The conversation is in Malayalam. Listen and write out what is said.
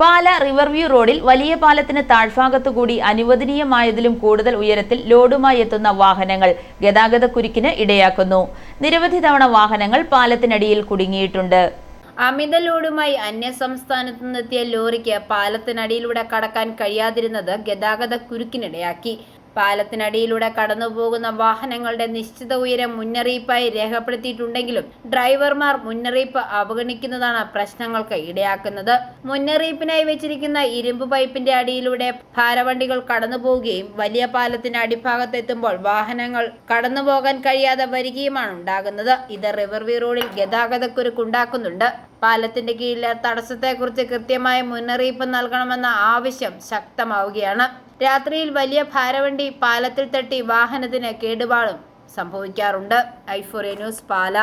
പാല റിവർവ്യൂ റോഡിൽ വലിയ പാലത്തിന് താഴ്ഭാഗത്തു കൂടി അനുവദനീയമായതിലും കൂടുതൽ ഉയരത്തിൽ ലോഡുമായി എത്തുന്ന വാഹനങ്ങൾ ഗതാഗതക്കുരുക്കിന് ഇടയാക്കുന്നു. നിരവധി തവണ വാഹനങ്ങൾ പാലത്തിനടിയിൽ കുടുങ്ങിയിട്ടുണ്ട്. അമിത ലോഡുമായി അന്യസംസ്ഥാനത്തു നിന്നെത്തിയ ലോറിക്ക് പാലത്തിനടിയിലൂടെ കടക്കാൻ കഴിയാതിരുന്നത് ഗതാഗത കുരുക്കിനിടയാക്കി. പാലത്തിനടിയിലൂടെ കടന്നുപോകുന്ന വാഹനങ്ങളുടെ നിശ്ചിത ഉയരം മുന്നറിയിപ്പായി രേഖപ്പെടുത്തിയിട്ടുണ്ടെങ്കിലും ഡ്രൈവർമാർ മുന്നറിയിപ്പ് അവഗണിക്കുന്നതാണ് പ്രശ്നങ്ങൾക്ക് ഇടയാക്കുന്നത്. മുന്നറിയിപ്പിനായി വെച്ചിരിക്കുന്ന ഇരുമ്പ് പൈപ്പിന്റെ അടിയിലൂടെ ഭാരവണ്ടികൾ കടന്നുപോവുകയും വലിയ പാലത്തിന്റെ അടിഭാഗത്തെത്തുമ്പോൾ വാഹനങ്ങൾ കടന്നുപോകാൻ കഴിയാതെ വരികയുമാണ് ഉണ്ടാകുന്നത്. ഇത് റിവർവ്യൂ റോഡിൽ ഗതാഗതക്കുരുക്കുണ്ടാക്കുന്നുണ്ട് പാലത്തിന്റെ കീഴിലെ തടസ്സത്തെക്കുറിച്ച് കൃത്യമായ മുന്നറിയിപ്പ് നൽകണമെന്ന ആവശ്യം ശക്തമാവുകയാണ്. രാത്രിയിൽ വലിയ ഭാരവണ്ടി പാലത്തിൽ തട്ടി വാഹനത്തിന് കേടുപാടും സംഭവിക്കാറുണ്ട്. Euphoria news Pala.